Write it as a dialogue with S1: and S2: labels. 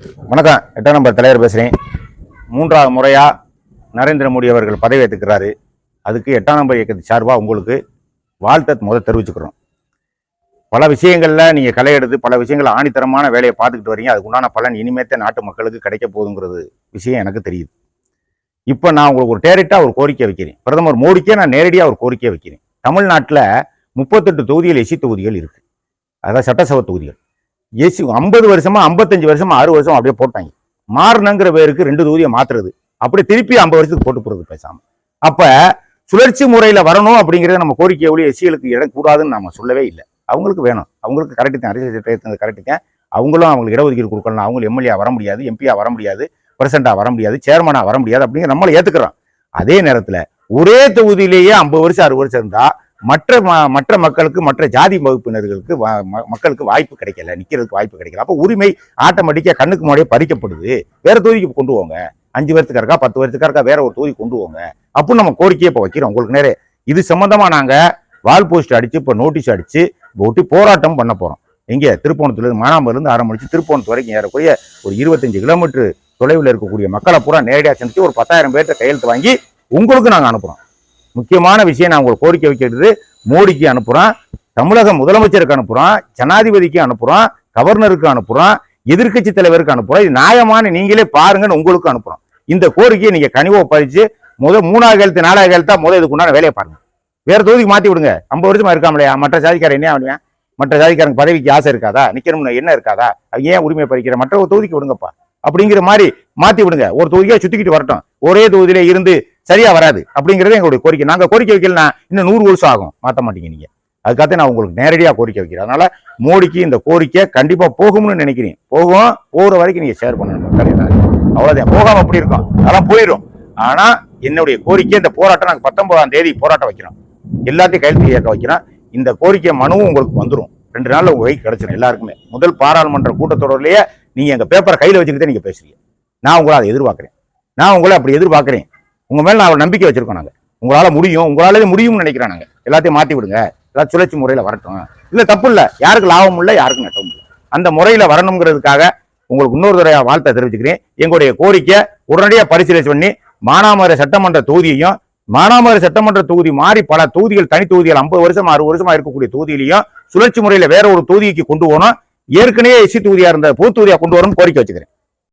S1: வணக்கம். எட்டாம் நம்பர் தலைவர் பேசுகிறேன் மூன்றாவது முறையாக நரேந்திர மோடி அவர்கள் பதவி ஏற்றுக்கிறாரு. அதுக்கு எட்டாம் நம்பர் இயக்கத்து சார்பாக உங்களுக்கு வாழ்த்தத் முதல் தெரிவிச்சுக்கிறோம். பல விஷயங்களில் நீங்கள் களை எடுத்து பல விஷயங்கள் ஆணித்தரமான வேலையை பார்த்துக்கிட்டு வரீங்க. அதுக்கு உண்டான பலன் இனிமேத்த நாட்டு மக்களுக்கு கிடைக்க போகுதுங்கிறது விஷயம் எனக்கு தெரியுது. இப்போ நான் உங்களுக்கு ஒரு டேரெக்டாக ஒரு கோரிக்கை வைக்கிறேன். பிரதமர் மோடிக்கே நான் நேரடியாக ஒரு கோரிக்கை வைக்கிறேன். தமிழ்நாட்டில் முப்பத்தெட்டு தொகுதிகள் எசி தொகுதிகள் இருக்குது அதான் சட்டசபை தொகுதிகள். எஸ்சி ஐம்பது வருஷமா ஐம்பத்தஞ்சு வருஷமா ஆறு வருஷம் அப்படியே போட்டாங்க. மாறணுங்கிற பேருக்கு ரெண்டு தொகுதியை மாத்துறது. அப்படியே திருப்பி ஐம்பது வருஷத்துக்கு போட்டு போறது பேசாம. அப்ப சுழற்சி முறையில வரணும் அப்படிங்கறத நம்ம கோரிக்கை ஒளி எஸ்சிகளுக்கு இடம் கூடாதுன்னு நம்ம சொல்லவே இல்லை. அவங்களுக்கு வேணும். அவங்களுக்கு கரெக்டு தான். அரசியல் சட்டத்தை கரெக்டு தான். அவங்களும் அவங்களுக்கு இடஒதுக்கீடு கொடுக்கலாம் அவங்களும் எம்எல்ஏ வர முடியாது எம்பியா வர முடியாது பிரசிடண்டா வர முடியாது சேர்மனா வர முடியாது அப்படிங்கிற நம்மளை ஏத்துக்கிறோம். அதே நேரத்துல ஒரே தொகுதியிலேயே ஐம்பது வருஷம் அறுபது வருஷம் இருந்தால் மற்ற ம- மற்ற மக்களுக்கு மற்ற ஜாதி வகுப்பினர்களுக்கு ம- மக்களுக்கு வாய்ப்பு கிடைக்கல நிற்கிறதுக்கு வாய்ப்பு கிடைக்கல. அப்போ உரிமை ஆட்டோமேட்டிக்காக கண்ணுக்கு முன்னாடியே பறிக்கப்படுது. வேற தொகுதிக்கு கொண்டு போங்க. அஞ்சு வருஷத்துக்கு இருக்கா பத்து வருஷத்துக்கு இருக்கா வேற ஒரு தொகுதி கொண்டு போங்க. அப்படின்னு நம்ம கோரிக்கையை இப்போ வைக்கிறோம். உங்களுக்கு நேரே. இது சம்மந்தமாக நாங்கள் வால் போஸ்ட் அடிச்சு இப்போ நோட்டீஸ் அடிச்சு இப்போ ஒட்டி போராட்டம் பண்ண போகிறோம் எங்க திருப்போணத்துலேருந்து இருந்து ஆரம்பிச்சு திருப்போணத்து வரைக்கும் ஏறக்கூடிய ஒரு இருபத்தஞ்சு கிலோமீட்டர் தொலைவில் இருக்கக்கூடிய மக்களை பூரா நேரடியாக சந்தித்து ஒரு பத்தாயிரம் பேர்த்த கையெழுத்து வாங்கி உங்களுக்கு நாங்கள் அனுப்புகிறோம் முக்கியமான விஷயம் நான் உங்களுக்கு கோரிக்கை வைக்கிறது. மோடிக்கு அனுப்புகிறோம் தமிழக முதலமைச்சருக்கு அனுப்புகிறோம் ஜனாதிபதிக்கு அனுப்புகிறோம் கவர்னருக்கு அனுப்புகிறோம் எதிர்க்கட்சி தலைவருக்கு அனுப்புகிறோம் இது நியாயமான நீங்களே பாருங்கன்னு உங்களுக்கு அனுப்புகிறோம் இந்த கோரிக்கையை நீங்கள் கனிவோ பறித்து முதல் மூணாவது எழுத்து நாலாவது கழுத்தா முதல் இதுக்குண்டான வேலையை பாருங்க. வேற தொகுதிக்கு மாற்றி விடுங்க. ஐம்பது வருஷமா இருக்காமலையா? மற்ற சாதிக்காரன் என்ன ஆடுவேன் மற்ற சாதிக்காரங்க பதவிக்கு ஆசை இருக்காதா? நிற்கணும்னு என்ன இருக்காதா? அவங்க ஏன் உரிமை பறிக்கிற? மற்ற ஒரு தொகுதிக்கு விடுங்கப்பா. அப்படிங்கிற மாதிரி மாற்றி விடுங்க. ஒரு தொகுதியாக சுத்திக்கிட்டு வரட்டும். ஒரே தொகுதியில இருந்து சரியா வராது அப்படிங்கிறது எங்களுடைய கோரிக்கை. நாங்கள் கோரிக்கை வைக்கலனா இன்னும் நூறு வருஷம் ஆகும். மாற்ற மாட்டீங்க நீங்க. அதுக்காக நான் உங்களுக்கு நேரடியாக கோரிக்கை வைக்கிறேன். அதனால மோடிக்கு இந்த கோரிக்கை கண்டிப்பா போகும்னு நினைக்கிறேன். போகும் போகிற வரைக்கும் நீங்க ஷேர் பண்ணணும் மக்கள் எல்லாரும். அவ்வளவுதான். போகாம அப்படி இருக்கும். அதெல்லாம் போயிடும். ஆனா என்னுடைய கோரிக்கை இந்த போராட்டம் நாங்கள் பத்தொன்பதாம் தேதி போராட்டம் வைக்கிறோம். எல்லாத்தையும் கையெழுத்து இயக்க வைக்கிறோம். இந்த கோரிக்கை மனுவும் உங்களுக்கு வந்துடும் ரெண்டு நாளில் உங்க கைக்கு கிடைச்சிடும் எல்லாருக்குமே. முதல் பாராளுமன்ற கூட்டத்தொடர்லயே நீங்க எங்க பேப்பரை கையில் வச்சுக்கிட்டே நீங்க பேசுறீங்க. நான் உங்களை அதை எதிர்பார்க்கிறேன். நான் உங்களை அப்படி எதிர்பார்க்கிறேன். உங்கள் மேலே நான் நம்பிக்கை வச்சுருக்கோம் நாங்கள் உங்களால் முடியும் உங்களாலே முடியும்னு நினைக்கிறேன் நாங்கள் எல்லாத்தையும் மாற்றி விடுங்க. எல்லாம் சுழற்சி முறையில் வரட்டும். இல்லை தப்பு இல்லை. யாருக்கு லாபம் இல்லை யாருக்கு நட்டவும் இல்லை. அந்த முறையில் வரணுங்கிறதுக்காக உங்களுக்கு இன்னொரு தடவை வாழ்த்தை தெரிவிச்சுக்கிறேன். எங்களுடைய கோரிக்கை உடனடியாக பரிசீலனை பண்ணி மானாமரை சட்டமன்ற தொகுதியையும் மானாமரை சட்டமன்ற தொகுதி மாறி பல தொகுதிகள் தனி தொகுதிகள் ஐம்பது வருஷம் அறுபது வருஷமா இருக்கக்கூடிய தொகுதியிலையும் சுழற்சி முறையில் வேற ஒரு தொகுதிக்கு கொண்டு போகணும். ஏற்கனவே எஸ்சி தொகுதியாக இருந்த பொது தொகுதியாக கொண்டு வரணும்னு கோரிக்கை வச்சுக்கிறேன்.